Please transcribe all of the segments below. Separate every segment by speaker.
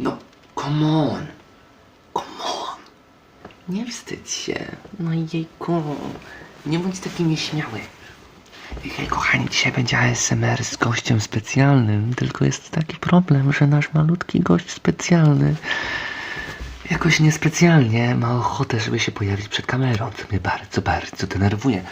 Speaker 1: No, come on. Come on. Nie wstydź się. No jejku. Nie bądź taki nieśmiały. Hej, kochani, dzisiaj będzie ASMR z gościem specjalnym, tylko jest taki problem, że nasz malutki gość specjalny jakoś niespecjalnie ma ochotę, żeby się pojawić przed kamerą, co mnie bardzo, bardzo denerwuje,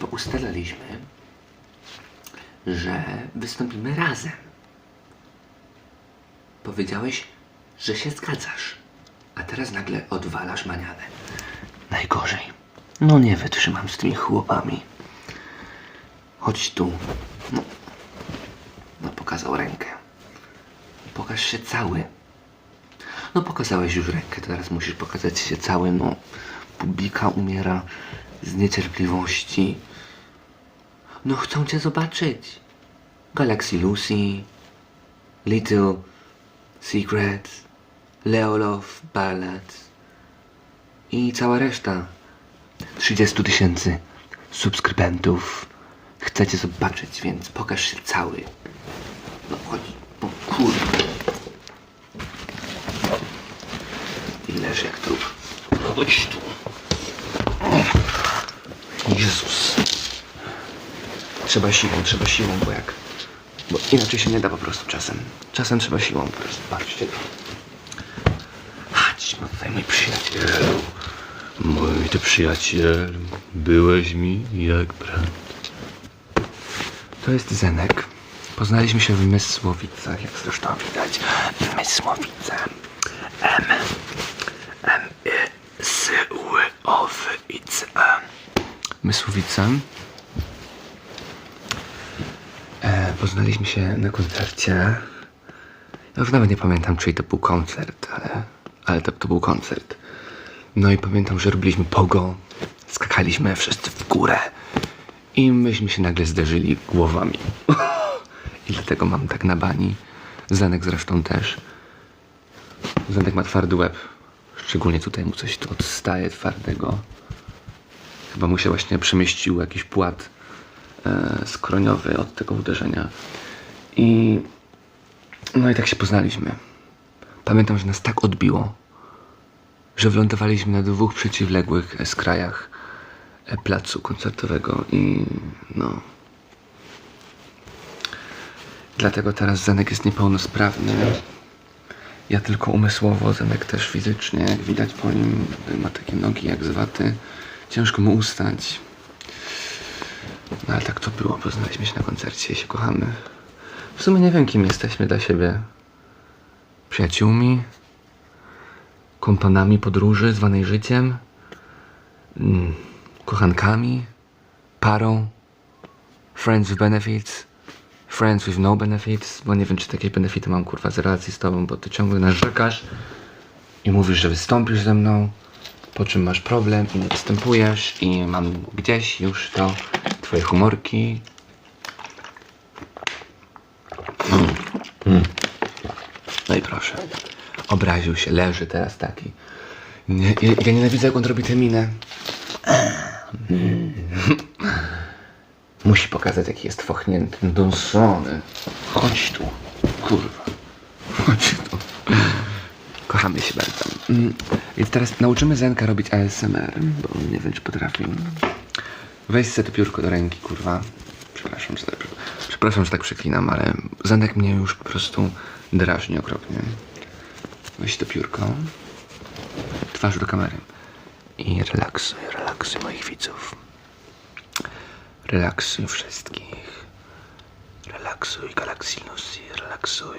Speaker 1: bo ustaliliśmy, że wystąpimy razem. Powiedziałeś, że się zgadzasz, a teraz nagle odwalasz manianę. Najgorzej. No nie wytrzymam z tymi chłopami. Chodź tu. No, no pokazał rękę. Pokaż się cały. No pokazałeś już rękę, teraz musisz pokazać się cały. No, publika umiera z niecierpliwości. No chcą cię zobaczyć. Galaxy Lucy, Little Secret, Leolof Ballad i cała reszta. 30 tysięcy subskrybentów. Chcecie zobaczyć, więc pokaż się cały. No chodź, no kurde. I leż jak trup. Chodź tu. Jezus. Trzeba siłą, trzeba siłą, bo jak... Bo inaczej się nie da po prostu czasem. Czasem trzeba siłą po prostu. Patrzcie. Tutaj mój przyjacielu.
Speaker 2: Mój ty przyjaciel, byłeś mi jak brat.
Speaker 1: To jest Zenek. Poznaliśmy się w Mysłowicach, jak zresztą widać. Mysłowice. M. M. I. S. U. O. W. I. C. E. Mysłowice. E, poznaliśmy się na koncercie. Ja już nawet nie pamiętam, czyj to był koncert, ale, ale to, to był koncert. No i pamiętam, że robiliśmy pogo, skakaliśmy wszyscy w górę i myśmy się nagle zderzyli głowami. I dlatego mam tak na bani. Zenek zresztą też. Zenek ma twardy łeb. Szczególnie tutaj mu coś tu odstaje twardego. Chyba mu się właśnie przemieścił jakiś płat e, skroniowy od tego uderzenia. I no i tak się poznaliśmy. Pamiętam, że nas tak odbiło, że wylądowaliśmy na dwóch przeciwległych e, skrajach e, placu koncertowego i no. Dlatego teraz Zenek jest niepełnosprawny. Ja tylko umysłowo, Zenek też fizycznie. Jak widać po nim, ma takie nogi jak zwaty. Ciężko mu ustać. No ale tak to było. Poznaliśmy się na koncercie i się kochamy. W sumie nie wiem, kim jesteśmy dla siebie. Przyjaciółmi, kompanami podróży zwanej życiem, mm, kochankami, parą, friends with benefits, friends with no benefits, bo nie wiem, czy takie benefity mam kurwa z relacji z tobą, bo ty ciągle narzekasz i mówisz, że wystąpisz ze mną, po czym masz problem i nie występujesz i mam gdzieś już to twoje humorki. No i proszę. Obraził się, leży teraz taki. Ja, ja nienawidzę, jak on robi tę minę. Musi pokazać, jaki jest fochnięty, dąsony. Chodź tu, kurwa. Chodź tu. Kochamy się bardzo. Mm, Więc teraz nauczymy Zenka robić ASMR, bo nie wiem, czy potrafi. Weź sobie to piórko do ręki, kurwa. Przepraszam, że, przepraszam, że tak przeklinam, ale Zenek mnie już po prostu drażni okropnie. Weź to piórko. Twarz do kamery. I relaksuj, relaksuj moich widzów. Relaksuj wszystkich. Relaksuj Galaxy Lucy, relaksuj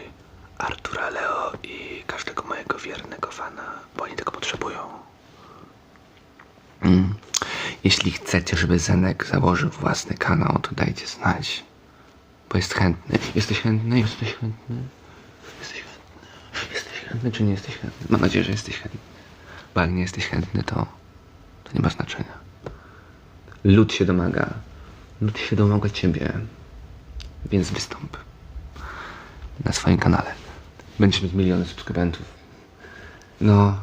Speaker 1: Artura Leo i każdego mojego wiernego fana, bo oni tego potrzebują. Mm. Jeśli chcecie, żeby Zenek założył własny kanał, to dajcie znać. Bo jest chętny. Jesteś chętny? Jesteś chętny? Chętny? Czy nie jesteś chętny? Mam nadzieję, że jesteś chętny. Bo jak nie jesteś chętny, to, to nie ma znaczenia. Lud się domaga. Lud się domaga ciebie. Więc wystąp. Na swoim kanale. Będziesz mieć miliony subskrybentów. No,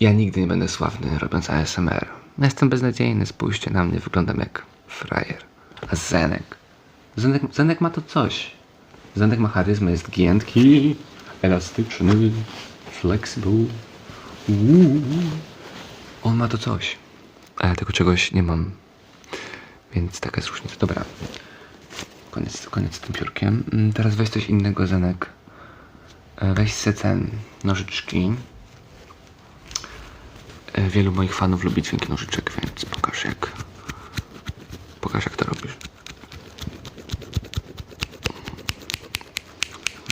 Speaker 1: ja nigdy nie będę sławny robiąc ASMR. Jestem beznadziejny, spójrzcie na mnie, wyglądam jak frajer. A Zenek? Zenek, Zenek ma to coś. Zenek ma charyzmę, jest giętki,
Speaker 2: elastyczny, flexible. Uuu.
Speaker 1: On ma to coś. A ja tego czegoś nie mam. Więc taka jest różnica. Dobra. Koniec, koniec z tym piórkiem. Mm, Teraz weź coś innego, Zenek. E, Weź se ten nożyczki. E, Wielu moich fanów lubi dźwięki nożyczek, więc pokaż jak. Pokaż jak to robisz.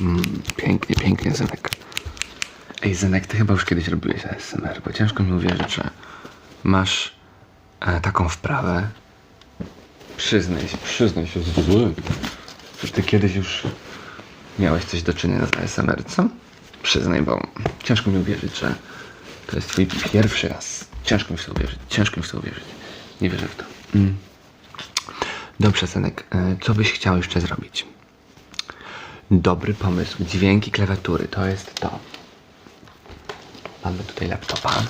Speaker 1: Mm, pięknie, pięknie, Zenek. Ej, Zenek, ty chyba już kiedyś robiłeś ASMR, bo ciężko mi uwierzyć, że masz e, taką wprawę. Przyznaj się, przyznaj się, że ty kiedyś już miałeś coś do czynienia z ASMR, co? Przyznaj, bo ciężko mi uwierzyć, że to jest twój pierwszy raz. Ciężko mi w to uwierzyć, ciężko mi w to uwierzyć. Nie wierzę w to. Mm. Dobrze, Zenek, e, co byś chciał jeszcze zrobić? Dobry pomysł. Dźwięki klawiatury, to jest to. Mamy tutaj laptopa.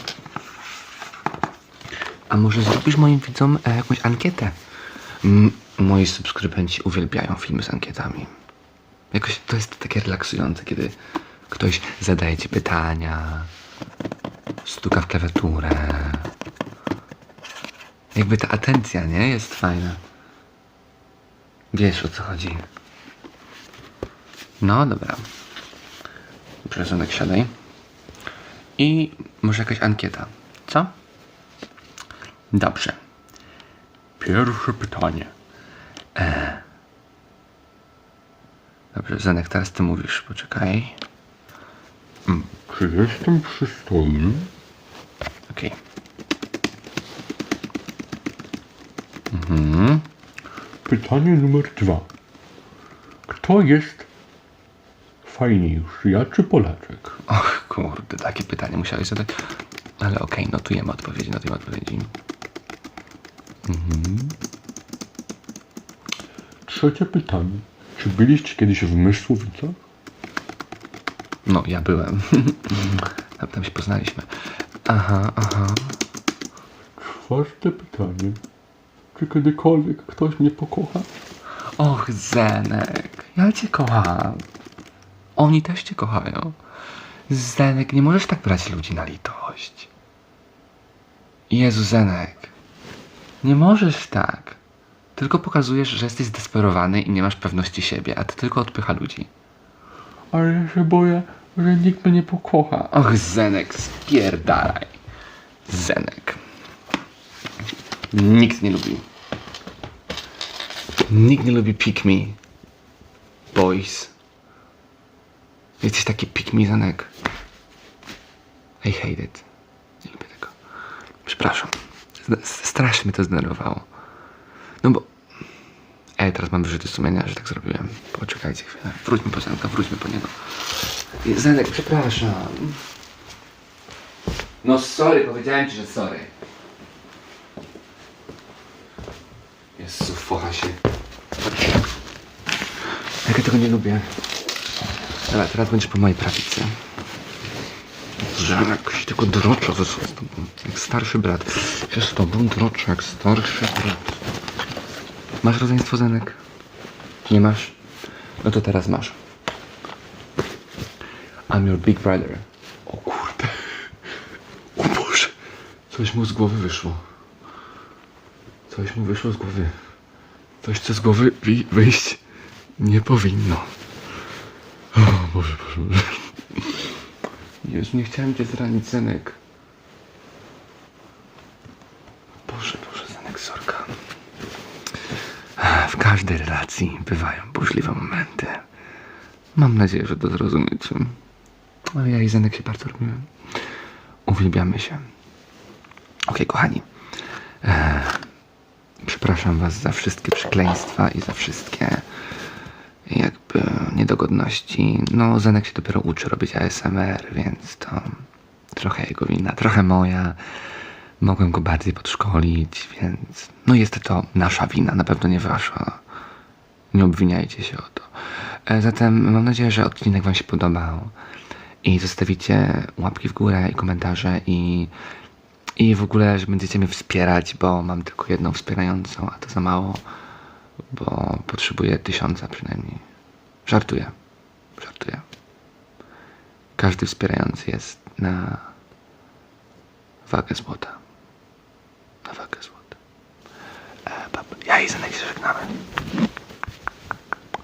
Speaker 1: A może zrobisz moim widzom e, jakąś ankietę? M- moi subskrybenci uwielbiają filmy z ankietami. Jakoś to jest takie relaksujące, kiedy ktoś zadaje ci pytania, stuka w klawiaturę. Jakby ta atencja, nie? Jest fajna. Wiesz o co chodzi. No dobra. Przesunek siadaj. I może jakaś ankieta. Co? Dobrze.
Speaker 2: Pierwsze pytanie.
Speaker 1: Dobrze, Zenek, teraz ty mówisz. Poczekaj.
Speaker 2: Czy jestem przystojny?
Speaker 1: Okej.
Speaker 2: Pytanie numer dwa. Kto jest fajniejszy, ja czy Polaczek?
Speaker 1: Och, kurde, takie pytanie musiałeś zadać. Ale okej, notujemy odpowiedzi, notujemy odpowiedzi.
Speaker 2: Trzecie pytanie. Czy byliście kiedyś w Mysłowicach?
Speaker 1: No, ja byłem. Tam, tam się poznaliśmy. Aha, aha.
Speaker 2: Czwarte pytanie. Czy kiedykolwiek ktoś mnie pokocha?
Speaker 1: Och, Zenek, ja cię kocham. Oni też cię kochają. Zenek, nie możesz tak brać ludzi na litość. Jezu, Zenek. Nie możesz tak. Tylko pokazujesz, że jesteś zdesperowany i nie masz pewności siebie, a ty tylko odpycha ludzi.
Speaker 2: Ale ja się boję, że nikt mnie nie pokocha.
Speaker 1: Och, Zenek, spierdalaj. Zenek. Nikt nie lubi. Nikt nie lubi pick me. Boys. Jesteś taki Zenek. I hate it. Nie lubię tego. Przepraszam. Strasznie mnie to zdenerwowało. No bo... Ej, teraz mam wyrzuty sumienia, że tak zrobiłem. Poczekajcie chwilę. Wróćmy po Zenka, wróćmy po niego. Zenek, przepraszam. No sorry, powiedziałem ci, że sorry. Jezu, focha się. Jak ja tego nie lubię. Dobra, teraz będziesz po mojej prawicy. Zenek się tylko drocza ze sobą. Jak starszy brat. Się z tobą droczę jak starszy brat. Masz rodzeństwo, Zenek? Nie masz? No to teraz masz. I'm your big brother. O kurde. O Boże. Coś mu z głowy wyszło. Coś mu wyszło z głowy. Coś, co z głowy wyjść nie powinno. O Boże, Boże, Boże. Jezu, nie chciałem cię zranić, Zenek. Boże, Boże, Zenek, sorka. W każdej relacji bywają burzliwe momenty. Mam nadzieję, że to zrozumiecie. Ale ja i Zenek się bardzo lubimy. Uwielbiamy się. Okej, kochani. E, przepraszam was za wszystkie przekleństwa i za wszystkie jakby niedogodności. No, Zenek się dopiero uczy robić ASMR, więc to trochę jego wina, trochę moja. Mogłem go bardziej podszkolić, więc no jest to nasza wina, na pewno nie wasza. Nie obwiniajcie się o to. E, Zatem mam nadzieję, że odcinek Wam się podobał i zostawicie łapki w górę i komentarze i, i w ogóle, że będziecie mnie wspierać, bo mam tylko jedną wspierającą, a to za mało, bo potrzebuję tysiąca przynajmniej. Żartuję. Żartuję. Każdy wspierający jest na wagę złota. Na wagę złota. E. Ja i Zenek się żegnamy.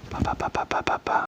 Speaker 1: Pa, pa, pa, pa, pa, pa.